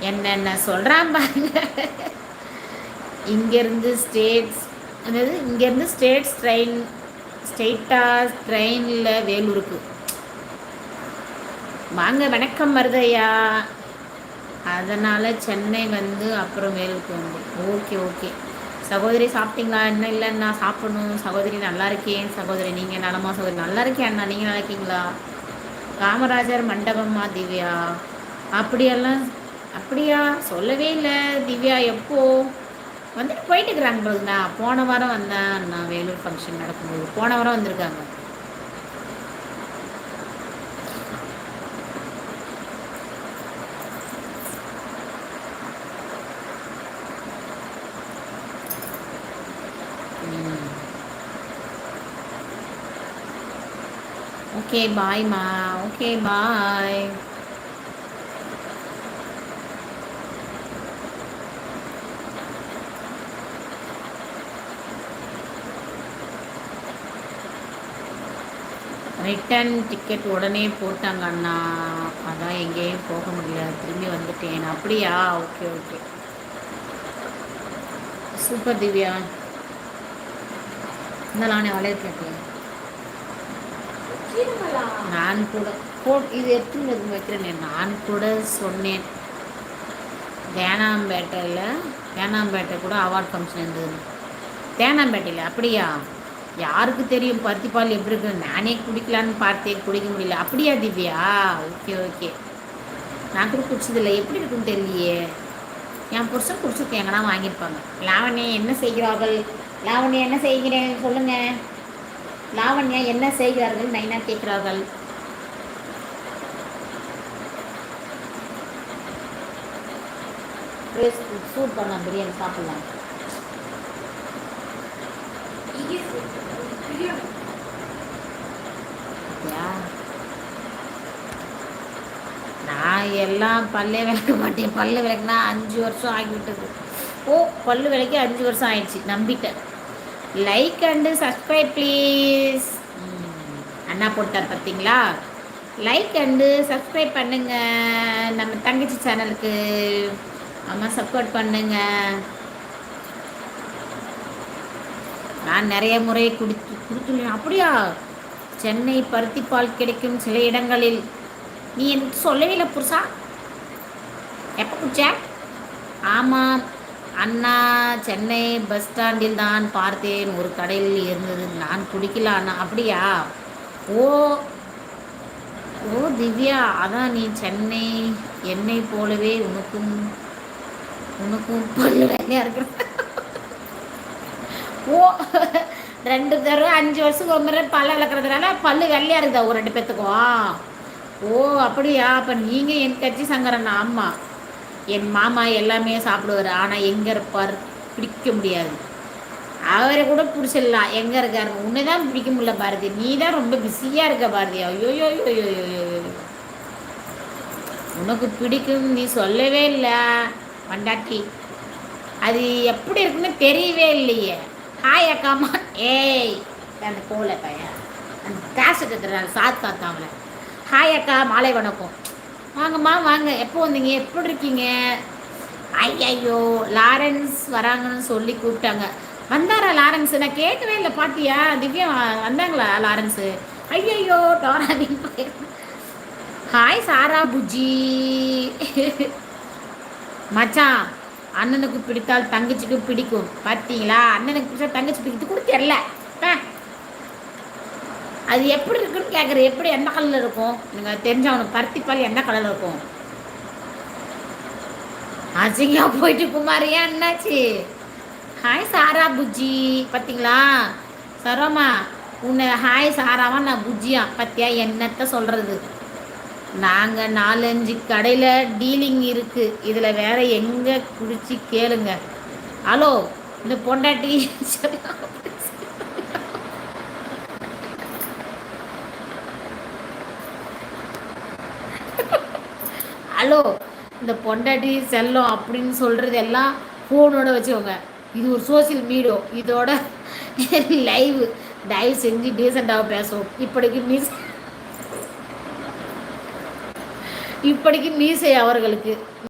என்னென்ன சொல்கிறான் பாருங்க. இங்கேருந்து ஸ்டேட்ஸ் அதாவது இங்கேருந்து ஸ்டேட்ஸ் ட்ரெயின் ஸ்டேட்டாக ட்ரெயினில் வேலூருக்கு. வாங்க வணக்கம் மருதையா. அதனால் சென்னை வந்து அப்புறம் வேலூருக்கு வந்து. Okay okay. சகோதரி சாப்பிட்டீங்களா? என்ன இல்லை நான் சாப்பிடணும். சகோதரி நல்லா இருக்கேன். சகோதரி நீங்கள் நலமா? சகோதரி நல்லா இருக்கேன் அண்ணா. நீங்கள் நல்லா இருக்கீங்களா? காமராஜர் மண்டபமா திவ்யா? அப்படியெல்லாம் அப்படியா? சொல்லவே இல்லை. திவ்யா எப்போ? வந்துட்டு போயிட்டு இருக்கிறாங்க நான் போன வாரம் வந்தேன் நான் வேலூர் ஃபங்க்ஷன் நடக்கும்போது. போன வாரம் வந்திருக்காங்க. Okay பாய்மா. Okay bye. Return ticket உடனே போட்டாங்க அண்ணா. அதான் எங்கேயும் போக முடியல திரும்பி வந்துட்டேன். அப்படியா? Okay okay super Divya. இந்த நானே வளைய கேட்டேன். நான் கூட போ இது எத்தனை வைக்கிறேன். நான் கூட சொன்னேன். தேனாம்பேட்டையில் தேனாம்பேட்டை கூட அவார்ட் ஃபங்க்ஷன் இருந்தது தேனாம்பேட்டையில் அப்படியா? யாருக்கு தெரியும்? பருத்திப்பால் எப்படி இருக்கு? நானே குடிக்கலான்னு பார்த்தேன். குடிக்க முடியல. அப்படியா திவ்யா? Okay okay. நான் கூட குடிச்சதில்லை. எப்படி இருக்குன்னு தெரியலையே. என் புருஷன் குடிச்சிருக்கேன். எங்கன்னா வாங்கியிருப்பாங்க. லாவண்யா என்ன செய்கிறார்கள்? லாவண்யா என்ன செய்கிறேன்? சொல்லுங்க. லாவண்யா என்ன செய்கிறார்கள்? நைனா கேட்கிறார்கள். சூட் பண்ணலாம். பிரியாணி சாப்பிடலாம். நான் எல்லாம் பல்லே விளக்க மாட்டேன். பல்லு விளக்குனா அஞ்சு வருஷம் ஆகிவிட்டது. ஓ பல்லு விளக்கி அஞ்சு வருஷம் ஆயிடுச்சு. நம்பிட்டேன். லைக் அண்டு சப்ஸ்கிரைப் ப்ளீஸ் அண்ணா போட்டார் பார்த்தீங்களா? லைக் அண்டு சப்ஸ்கிரைப் பண்ணுங்கள் நம்ம தங்கச்சி சேனலுக்கு ஆமாம் சப்போர்ட் பண்ணுங்கள் நான் நிறைய முறை குடித்து குடித்துள்ளேன். அப்படியா? சென்னை பருத்திப்பால் கிடைக்கும் சில இடங்களில். நீ எனக்கு சொல்லவே இல்லை புருஷா? எப்போ குடிச்ச? ஆமாம். அண்ணா சென்னை பஸ் ஸ்டாண்டில் தான் பார்த்தேன். ஒரு கடையில் இருந்தது. நான் குடிக்கல அண்ணா. அப்படியா? ஓ ஓ திவ்யா. அதான் நீ சென்னை என்னை போலவே உனக்கும் உனக்கும் பல்லு வேலையாக இருக்கிற ஓ ரெண்டு தடவை அஞ்சு வருஷத்துக்கு ஒரு முறை பல் விளக்குறதுனால பல்லு வெள்ளையாக இருக்குதா ஒரு ரெண்டு பேத்துக்கும்? ஓ அப்படியா? அப்போ நீங்கள் என் கட்சி சங்கரன் ஆமாம் என் மாமா எல்லாமே சாப்பிடுவார். ஆனால் எங்கே இருப்பார்? பிடிக்க முடியாது. அவரை கூட பிடிச்சிடலாம். எங்கே இருக்காரு? உன்னை தான் பிடிக்க முடியல பாரதி. நீ தான் ரொம்ப பிஸியாக இருக்க பாரதி. ஐயோ உனக்கு பிடிக்கும் நீ சொல்லவே இல்லை மண்டாட்டி. அது எப்படி இருக்குன்னு தெரியவே இல்லையே. ஹாய் அக்காமா ஏய் அந்த போல பையன். அந்த காசு கட்டுறாரு சாத் காத்தாமல ஹாய் அக்கா. மாலை வணக்கம். வாங்கம்மா வாங்க. எப்போ வந்தீங்க? எப்படி இருக்கீங்க? ஐயோ லாரன்ஸ் வராங்கன்னு சொல்லி கூப்பிட்டாங்க. வந்தாரா லாரன்ஸ்? நான் கேட்கவே இல்லை பாட்டியா? திவ்யா வந்தாங்களா லாரன்ஸு? ஐயையோ டோராபின் ஹாய் சாரா புஜி மச்சான் அண்ணனுக்கு பிடித்தால் தங்கச்சிக்கு பிடிக்கும். பார்த்தீங்களா அண்ணனுக்கு பிடிச்சா தங்கச்சி பிடிக்கிறது கூட தெரில அது எப்படி இருக்குன்னு கேட்குற எப்படி எந்த கலரில் இருக்கும்? நீங்கள் தெரிஞ்சவனுக்கு பருத்திப்பால் எந்த கலரில் இருக்கும்? அசிங்கா போயிட்டு குமார் ஏன் என்னாச்சு? ஹாய் சாரா புஜ்ஜி. பார்த்தீங்களா சரோமா உன்னை ஹாய் சாராவா நான் புஜ்ஜியா? பத்தியா? என்னத்த சொல்கிறது நாங்கள் நாலஞ்சு கடையில் டீலிங் இருக்குது இதில் வேற எங்கே குடிச்சு கேளுங்க. ஹலோ இந்த பொண்டாட்டி. ஹலோ இந்த பொண்டாட்டி செல்லம் அப்படின்னு சொல்கிறது எல்லாம் ஃபோனோட வச்சுக்கோங்க. இது ஒரு சோசியல் மீடியோ இதோட லைவ் தயவு செஞ்சு டீசெண்டாக பேசுவோம் இப்படிக்கு மீன்ஸ் இப்படிக்கு மீசை அவர்களுக்கு.